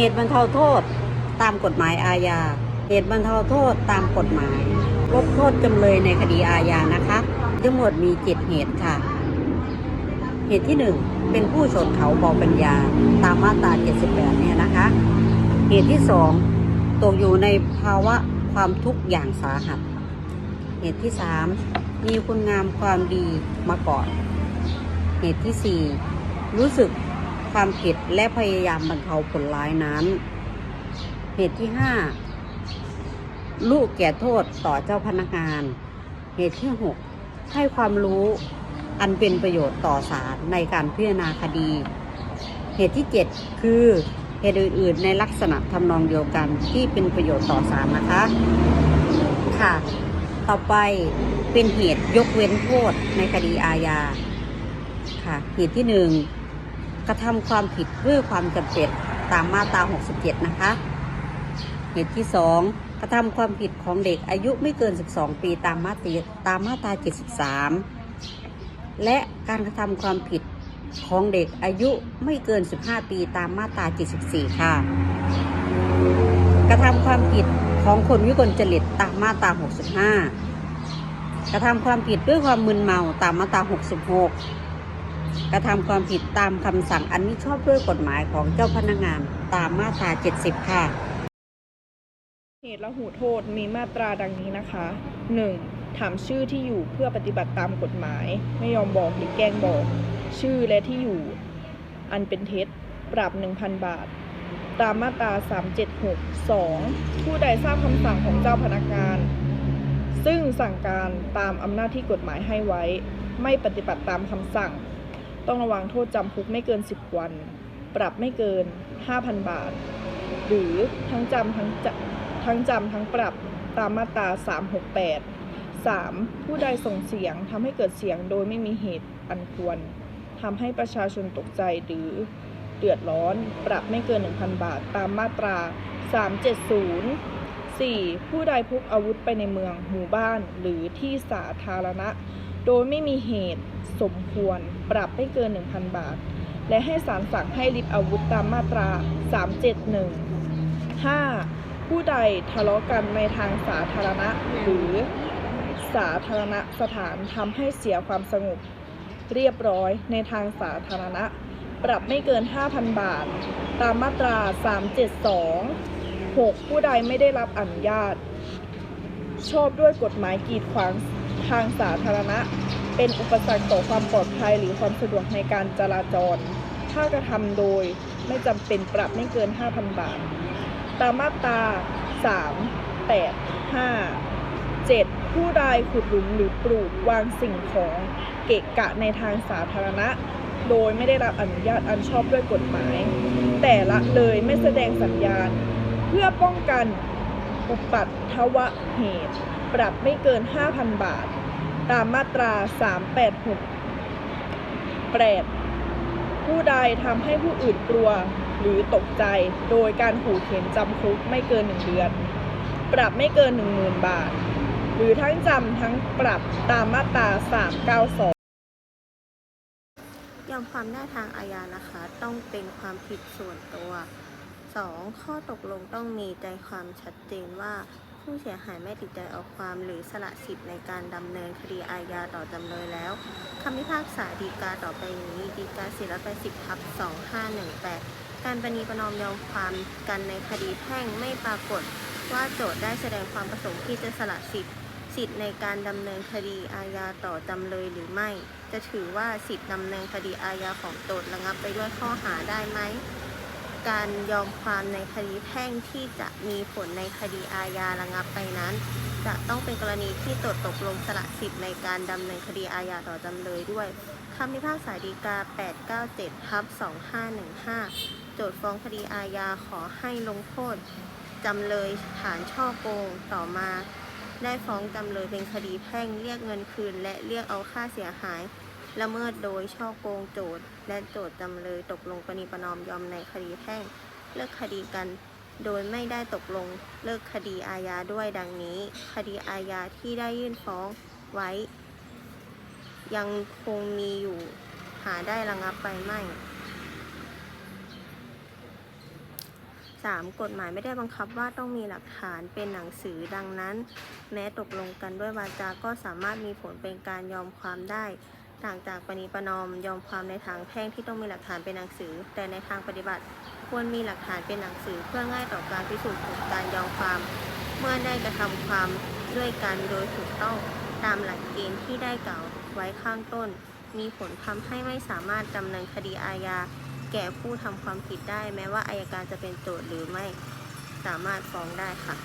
เหตุบรรเทาโทษตามกฎหมายอาญา เหตุบรรเทาโทษตามกฎหมาย ลดโทษจำเลยในคดีอาญานะคะ ทั้งหมดมีเจ็ดเหตุค่ะ เหตุที่หนึ่งเป็นผู้ชนเขาเบาปัญญาตามมาตรา 78 เนี่ยนะคะ เหตุที่สองตกอยู่ในภาวะความทุกข์อย่างสาหัส เหตุที่สามมีคุณงามความดีมาก่อน เหตุที่สี่รู้สึก ความผิดและพยายามบรรเทาผลร้ายนั้น เหตุที่ห้าลูกแก่โทษต่อเจ้าพนักงาน เหตุที่หกให้ความรู้อันเป็นประโยชน์ต่อศาลในการพิจารณาคดี เหตุที่เจ็ดคือเหตุอื่นๆ ในลักษณะทำนองเดียวกันที่เป็นประโยชน์ต่อศาลนะคะ ค่ะ ต่อไปเป็นเหตุยกเว้นโทษในคดีอาญาค่ะ เหตุที่หนึ่ง กระทำความผิดด้วยความจำเป็นตามมาตรา 67 นะคะ เหตุที่สองกระทำความผิดของเด็กอายุไม่เกิน 12 ปีตามมาตราตามมาตรา 73 และการกระทำความผิดของเด็กอายุไม่เกิน 15 ปีตามมาตรา 74 ค่ะ กระทำความผิดของคนวิกลจริตตามมาตรา 65 กระทำความผิดด้วยความมึนเมาตามมาตรา 66 กระทำความผิดตามคำสั่งอันมิชอบด้วยกฎหมายของเจ้าพนักงานตามมาตรา 70 ค่ะ เหตุและหูโทษมีมาตราดังนี้นะคะ 1. ถามชื่อที่อยู่เพื่อปฏิบัติตามกฎหมาย ไม่ยอมบอกหรือแกล้งบอก ชื่อและที่อยู่ อันเป็นเท็จปรับ 1,000 บาท ตามมาตรา 376 2. ผู้ใดทราบคำสั่งของเจ้าพนักงาน ซึ่งสั่งการตามอำนาจที่กฎหมายให้ไว้ ไม่ปฏิบัติตามคำสั่ง ต้องระวังโทษจำคุกไม่เกิน 10 วัน ปรับไม่เกิน 5,000 บาท หรือทั้งจำทั้งจะทั้งจำทั้งปรับตามมาตรา 368 3. ผู้ใดส่งเสียงทำให้เกิดเสียงโดยไม่มีเหตุอันควรทำให้ประชาชนตกใจหรือเดือดร้อน ปรับไม่เกิน 1,000 บาท ตามมาตรา 370 4. ผู้ใดพกอาวุธไปในเมือง หมู่บ้าน หรือที่สาธารณะ โดยไม่มีเหตุสมควรปรับไม่เกิน 1,000 บาท และให้ศาลสั่งให้ริบอาวุธตามมาตรา 371 5. ผู้ใดทะเลาะกันในทางสาธารณะหรือสาธารณสถานทำให้เสียความสงบ เรียบร้อยในทางสาธารณะ ปรับไม่เกิน 5,000 บาท ตามมาตรา 372 6. ผู้ใดไม่ได้รับอนุญาต ชอบด้วยกฎหมายกีดขวาง ทางสาธารณะ เป็นอุปสรรคต่อความปลอดภัยหรือความสะดวกในการจราจร ถ้ากระทำโดยไม่จำเป็นปรับไม่เกิน 5,000 บาท ตามมาตรา 3 8 5 7ผู้ใดขุดหลุมหรือปลูกวางสิ่งของเกะกะในทางสาธารณะ โดยไม่ได้รับอนุญาตอันชอบด้วยกฎหมาย แต่ละเลยไม่แสดงสัญญาณ เพื่อป้องกัน อุปัตถวะเหตุ ปรับไม่เกิน 5,000 บาท ตามมาตรา 386 8 ผู้ใดทำให้ผู้อื่นกลัวหรือตกใจโดยการขู่เข็นจำคุกไม่เกิน 1 เดือน ปรับไม่เกิน 10,000 บาท หรือทั้งจำทั้งปรับตามมาตรา 392ยอมความได้ทางอาญานะคะ ต้องเป็นความผิดส่วนตัว 2. ข้อตกลงต้องมีใจความชัดเจนว่า ผู้เสียหายไม่ติดใจเอาความหรือสละสิทธิ์ในการดำเนินคดีอาญาต่อจำเลยแล้วคำพิพากษาฎีกาต่อไปนี้ฎีกา480ทับ2518 การประนีประนอมยอมความกันในคดีแพ่งไม่ปรากฏว่าโจทย์ได้แสดงความประสงค์ที่จะสละสิทธิ์ สิทธิ์ในการดำเนินคดีอาญาต่อจำเลยหรือไม่ จะถือว่าสิทธิ์ดำเนินคดีอาญาของโจทย์ระงับไปด้วยข้อหาได้ไหม การยอมความในคดีแพ่งที่จะมีผลในคดีอาญาระงับไปนั้น จะต้องเป็นกรณีที่โจทย์ตกลงสละสิทธิ์ในการดำเนินคดีอาญาต่อจำเลยด้วยคำพิพากษาฎีกา 897ทับ2515 โจทย์ฟ้องคดีอาญาขอให้ลงโทษจำเลยฐานช่อโกงต่อมา ได้ฟ้องจำเลยเป็นคดีแพ่งเรียกเงินคืน และเรียกเอาค่าเสียหาย ละเมิดโดยช่อโกงโจทย์ และโจทย์จำเลยตกลงประนีประนอมยอมในคดีแพ่ง เลิกคดีกัน โดยไม่ได้ตกลงเลิกคดีอาญาด้วยดังนี้ คดีอาญาที่ได้ยื่นฟ้องไว้ ยังคงมีอยู่หาได้ระงับไปไม่ 3. กฎหมายไม่ได้บังคับว่าต้องมีหลักฐานเป็นหนังสือดังนั้น แม้ตกลงกันด้วยวาจาก็สามารถมีผลเป็นการยอมความได้ ต่างจากปณีประนอมยอมความในทางแพ่งที่ต้องมีหลักฐานเป็นหนังสือ แต่ในทางปฏิบัติ ควรมีหลักฐานเป็นหนังสือ เพื่อง่ายต่อการพิสูจน์ผลการยอมความ เมื่อได้กระทำความด้วยกันโดยถูกต้องตามหลักเกณฑ์ที่ได้กล่าวไว้ข้างต้น มีผลทำให้ไม่สามารถดำเนินคดีอาญาแก่ผู้ทำความผิดได้ แม้ว่าอายการจะเป็นโจทย์หรือไม่สามารถฟ้องได้ค่ะ